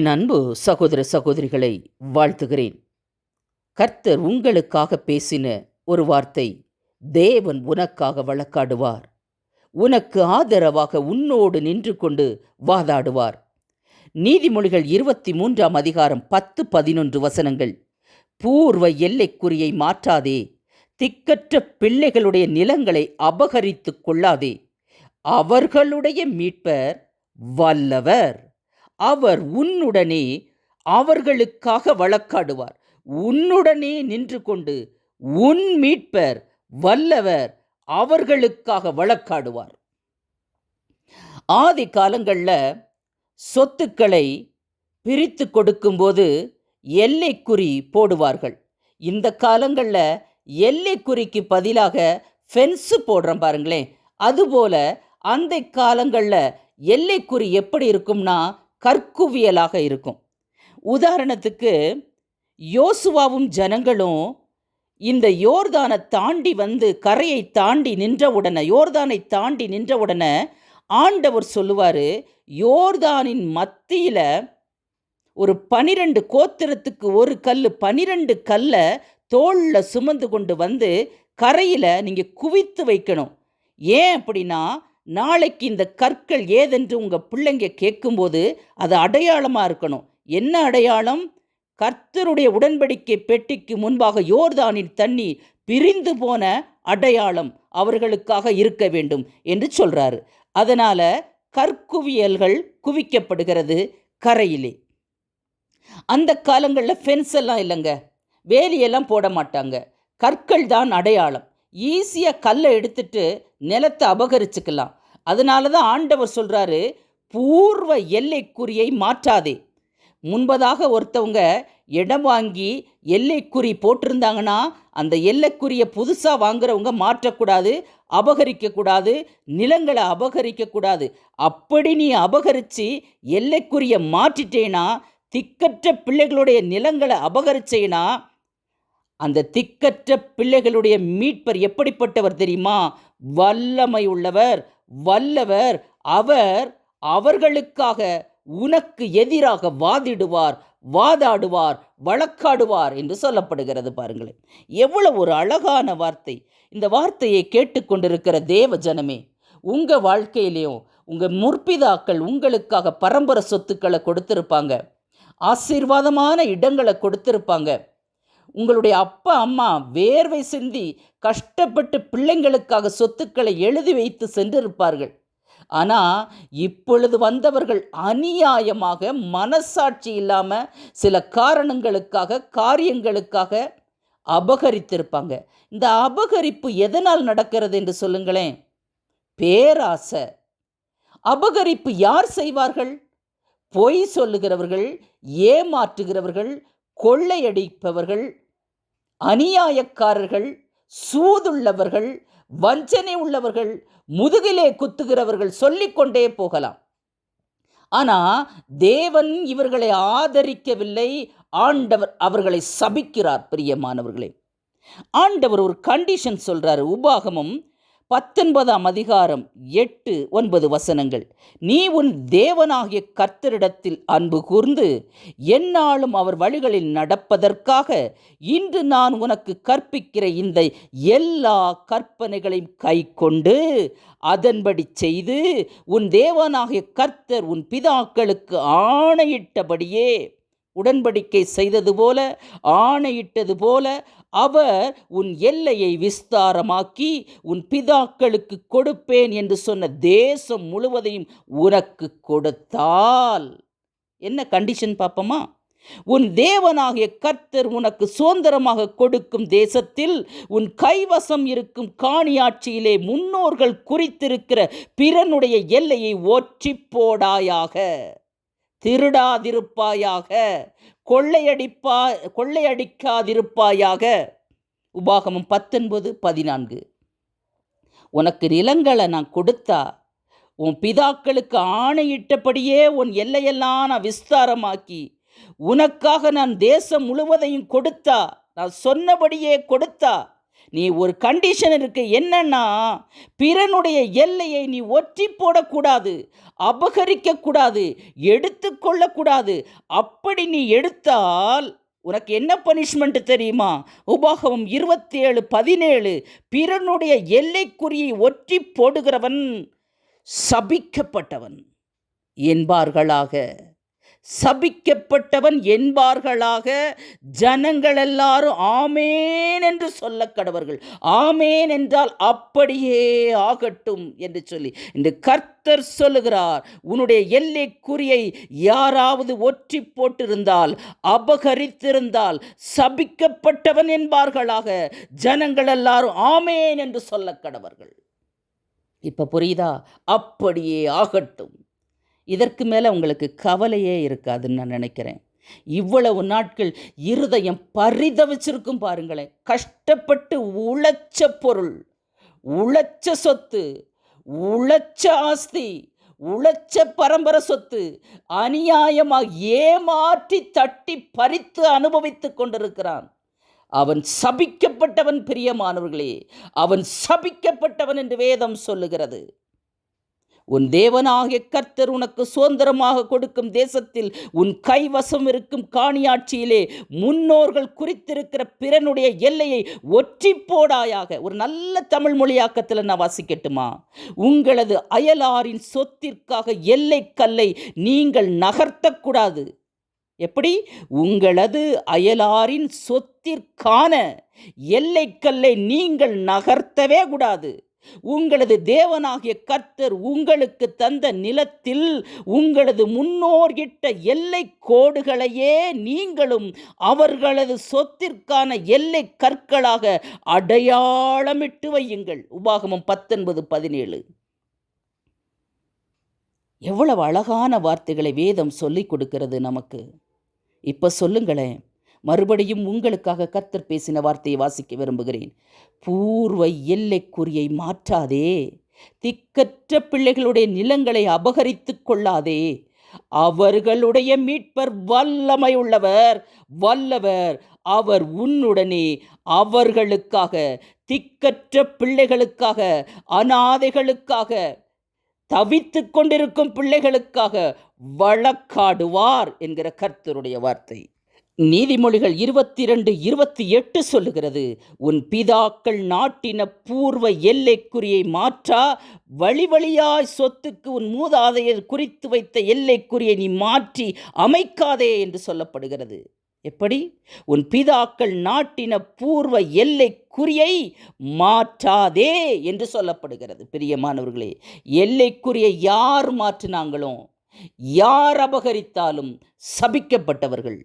என் அன்பு சகோதர சகோதரிகளை வாழ்த்துகிறேன். கர்த்தர் உங்களுக்காக பேசின ஒரு வார்த்தை தேவன் உனக்காக வழக்காடுவார். உனக்கு ஆதரவாக உன்னோடு நின்று கொண்டு வாதாடுவார். நீதிமொழிகள் இருபத்தி மூன்றாம் அதிகாரம் பத்து பதினொன்று வசனங்கள் பூர்வ எல்லைக்குறியை மாற்றாதே. திக்கற்ற பிள்ளைகளுடைய நிலங்களை அபகரித்துக் கொள்ளாதே. அவர்களுடைய மீட்பர் வல்லவர். அவர் உன்னுடனே அவர்களுக்காக வழக்காடுவார். உன்னுடனே நின்று கொண்டு உன் மீட்பர் வல்லவர் அவர்களுக்காக வழக்காடுவார். ஆதி காலங்களில் சொத்துக்களை பிரித்து கொடுக்கும்போது எல்லைக்குறி போடுவார்கள். இந்த காலங்களில் எல்லைக்குறிக்கு பதிலாக ஃபென்ஸு போடுறோம் பாருங்களேன். அதுபோல அந்த காலங்களில் எல்லைக்குறி எப்படி இருக்கும்னா கற்குவியலாக இருக்கும். உதாரணத்துக்கு யோசுவாவும் ஜனங்களும் இந்த யோர்தானை தாண்டி வந்து கரையை தாண்டி நின்றவுடனே யோர்தானை தாண்டி நின்றவுடனே ஆண்டவர் சொல்லுவார் யோர்தானின் மத்தியில் ஒரு பனிரெண்டு கோத்திரத்துக்கு ஒரு கல் பனிரெண்டு கல்லை தோளில் சுமந்து கொண்டு வந்து கரையில் நீங்கள் குவித்து வைக்கணும். ஏன் அப்படின்னா நாளைக்கு இந்த கற்கள் ஏதென்று உங்கள் பிள்ளைங்க கேட்கும்போது அது அடையாளமாக இருக்கணும். என்ன அடையாளம்? கர்த்தருடைய உடன்படிக்கை பெட்டிக்கு முன்பாக யோர்தானின் தண்ணி பிரிந்து போன அடையாளம் அவர்களுக்காக இருக்க வேண்டும் என்று சொல்கிறாரு அதனால் கற்குவியல்கள் குவிக்கப்படுகிறது கரையிலே. அந்த காலங்களில் ஃபென்ஸ் எல்லாம் இல்லைங்க. வேலியெல்லாம் போட மாட்டாங்க. கற்கள் தான் அடையாளம். ஈஸியாக கல்லை எடுத்துட்டு நிலத்தை அபகரிச்சுக்கலாம். அதனால தான் ஆண்டவர் சொல்கிறாரு பூர்வ எல்லைக்குறியை மாற்றாதே. முன்பதாக ஒருத்தவங்க இடம் வாங்கி எல்லைக்குறி போட்டிருந்தாங்கன்னா அந்த எல்லைக்குறியை புதுசாக வாங்குறவங்க மாற்றக்கூடாது அபகரிக்கக்கூடாது நிலங்களை அபகரிக்கக்கூடாது. அப்படி நீ அபகரித்து எல்லைக்குறியை மாற்றிட்டேனா திக்கற்ற பிள்ளைகளுடைய நிலங்களை அபகரிச்சேன்னா அந்த திக்கற்ற பிள்ளைகளுடைய மீட்பர் எப்படிப்பட்டவர் தெரியுமா? வல்லமை உள்ளவர் வல்லவர். அவர் அவர்களுக்காக உனக்கு எதிராக வாதிடுவார் வாதாடுவார் வழக்காடுவார் என்று சொல்லப்படுகிறது பாருங்களேன். எவ்வளவு ஒரு அழகான வார்த்தை. இந்த வார்த்தையை கேட்டுக்கொண்டிருக்கிற தேவ ஜனமே உங்கள் வாழ்க்கையிலையும் உங்கள் முற்பிதாக்கள் உங்களுக்காக பரம்பரை சொத்துக்களை கொடுத்துருப்பாங்க. ஆசீர்வாதமான இடங்களை கொடுத்துருப்பாங்க. உங்களுடைய அப்பா அம்மா வேர்வை சிந்தி கஷ்டப்பட்டு பிள்ளைங்களுக்காக சொத்துக்களை எழுதி வைத்து சென்றிருப்பார்கள். ஆனால் இப்பொழுது வந்தவர்கள் அநியாயமாக மனசாட்சி இல்லாமல் சில காரணங்களுக்காக காரியங்களுக்காக அபகரித்திருப்பாங்க. இந்த அபகரிப்பு எதனால் நடக்கிறது என்று சொல்லுங்களேன். பேராசை. அபகரிப்பு யார் செய்வார்கள்? பொய் சொல்லுகிறவர்கள் ஏமாற்றுகிறவர்கள் கொள்ளையடிப்பவர்கள் அநியாயக்காரர்கள் சூதுள்ளவர்கள் வஞ்சனை உள்ளவர்கள் முதுகிலே குத்துகிறவர்கள் சொல்லிக்கொண்டே போகலாம். ஆனால் தேவன் இவர்களை ஆதரிக்கவில்லை. ஆண்டவர் அவர்களை சபிக்கிறார் பிரியமானவர்களே. ஆண்டவர் ஒரு கண்டிஷன் சொல்கிறார் உபாகமம் பத்தொன்பதாம் அதிகாரம் எட்டு ஒன்பது வசனங்கள். நீ உன் தேவனாகிய கர்த்தரிடத்தில் அன்பு கூர்ந்து எந்நாளும் அவர் வழிகளில் நடப்பதற்காக இன்று நான் உனக்கு கற்பிக்கிற இந்த எல்லா கற்பனைகளையும் கை கொண்டு அதன்படி செய்து உன் தேவனாகிய கர்த்தர் உன் பிதாக்களுக்கு ஆணையிட்டபடியே உடன்படிக்கை செய்தது போல ஆணையிட்டது போல அவர் உன் எல்லையை விஸ்தாரமாக்கி உன் பிதாக்களுக்கு கொடுப்பேன் என்று சொன்ன தேசம் முழுவதையும் உனக்கு கொடுத்தால். என்ன கண்டிஷன் பார்ப்போமா உன் தேவனாகிய கர்த்தர் உனக்கு சுதந்திரமாக கொடுக்கும் தேசத்தில் உன் கைவசம் இருக்கும் காணியாட்சியிலே முன்னோர்கள் குறித்திருக்கிற பிறனுடைய எல்லையை ஓற்றி போடாயாக. திருடாதிருப்பாயாக கொள்ளையடிப்பா கொள்ளையடிக்காதிருப்பாயாக. உபாகமம் பத்தொன்பது பதினான்கு. உனக்கு நிலங்களை நான் கொடுத்தா உன் பிதாக்களுக்கு ஆணையிட்டபடியே உன் எல்லையெல்லாம் நான் விஸ்தாரமாக்கி உனக்காக நான் தேசம் முழுவதையும் கொடுத்தா நான் சொன்னபடியே கொடுத்தா நீ ஒரு கண்டிஷன் இருக்கு. என்னன்னா பிறனுடைய எல்லையை நீ ஒற்றி போடக்கூடாது அபகரிக்கக்கூடாது எடுத்துக்கொள்ளக்கூடாது. அப்படி நீ எடுத்தால் உனக்கு என்ன பனிஷ்மெண்ட் தெரியுமா? உபாகவம் இருபத்தி ஏழு பதினேழு பிறனுடைய எல்லைக்குறியை ஒற்றி போடுகிறவன் சபிக்கப்பட்டவன் என்பார்களாக. சபிக்கப்பட்டவன் என்பார்களாக ஜனங்கள் எல்லாரும் ஆமேன் என்று சொல்ல கடவர்கள். ஆமேன் என்றால் அப்படியே ஆகட்டும் என்று சொல்லி. இந்த கர்த்தர் சொல்லுகிறார் உன்னுடைய எல்லைக்குறியை யாராவது ஒற்றி போட்டிருந்தால் அபகரித்திருந்தால் சபிக்கப்பட்டவன் என்பார்களாக ஜனங்கள் எல்லாரும் ஆமேன் என்று சொல்ல கடவர்கள். இப்போ புரியுதா? அப்படியே ஆகட்டும். இதற்கு மேலே உங்களுக்கு கவலையே இருக்காதுன்னு நான் நினைக்கிறேன். இவ்வளவு நாட்கள் இருதயம் பரிதவிச்சிருக்கும் பாருங்களேன். கஷ்டப்பட்டு உழைச்ச பொருள் உழைச்ச சொத்து உழைச்ச ஆஸ்தி உழைச்ச பரம்பரை சொத்து அநியாயமாக ஏமாற்றி தட்டி பறித்து அனுபவித்து கொண்டிருக்கிறான். அவன் சபிக்கப்பட்டவன் பிரியமானவர்களே அவன் சபிக்கப்பட்டவன் என்று வேதம் சொல்லுகிறது. உன் தேவனாகிய கர்த்தர் உனக்கு சுதந்திரமாக கொடுக்கும் தேசத்தில் உன் கைவசம் இருக்கும் காணியாட்சியிலே முன்னோர்கள் குறித்திருக்கிற பிறனுடைய எல்லையை ஒற்றி போடாயாக ஒரு நல்ல தமிழ் மொழியாக்கத்தில் நான் வாசிக்கட்டுமா? உங்களது அயலாரின் சொத்திற்காக எல்லை கல்லை நீங்கள் நகர்த்தக்கூடாது. எப்படி? உங்களது அயலாரின் சொத்திற்கான எல்லைக்கல்லை நீங்கள் நகர்த்தவே கூடாது. உங்களது தேவனாகிய கர்த்தர் உங்களுக்கு தந்த நிலத்தில் உங்களது முன்னோர் இட்ட எல்லை கோடுகளையே நீங்களும் அவர்களது சொத்திற்கான எல்லை கற்களாக அடையாளமிட்டு வையுங்கள். உபாகமம் பத்தொன்பது பதினேழு. எவ்வளவு அழகான வார்த்தைகளை வேதம் சொல்லிக் கொடுக்கிறது நமக்கு. இப்போ சொல்லுங்களேன். மறுபடியும் உங்களுக்காக கர்த்தர் பேசின வார்த்தையை வாசிக்க விரும்புகிறேன். பூர்வ எல்லைக்குறியை மாற்றாதே. திக்கற்ற பிள்ளைகளுடைய நிலங்களை அபகரித்து கொள்ளாதே. அவர்களுடைய மீட்பர் வல்லமை உள்ளவர் வல்லவர். அவர் உன்னுடனே அவர்களுக்காக திக்கற்ற பிள்ளைகளுக்காக அனாதைகளுக்காக தவித்து கொண்டிருக்கும் பிள்ளைகளுக்காக வழக்காடுவார் என்கிற கர்த்தருடைய வார்த்தை. நீதிமொழிகள் இருபத்தி ரெண்டு இருபத்தி எட்டு சொல்லுகிறது உன் பிதாக்கள் நாட்டின பூர்வ எல்லைக்குறியை மாற்றா வழி வழியாய் சொத்துக்கு உன் மூதாதையர் குறித்து வைத்த எல்லைக்குறியை நீ மாற்றி அமைக்காதே என்று சொல்லப்படுகிறது. எப்படி? உன் பிதாக்கள் நாட்டின பூர்வ எல்லை குறியை மாற்றாதே என்று சொல்லப்படுகிறது. பிரியமானவர்களே எல்லைக்குறியை யார் மாற்றினாங்களோ யார் அபகரித்தாலும் சபிக்கப்பட்டவர்கள்.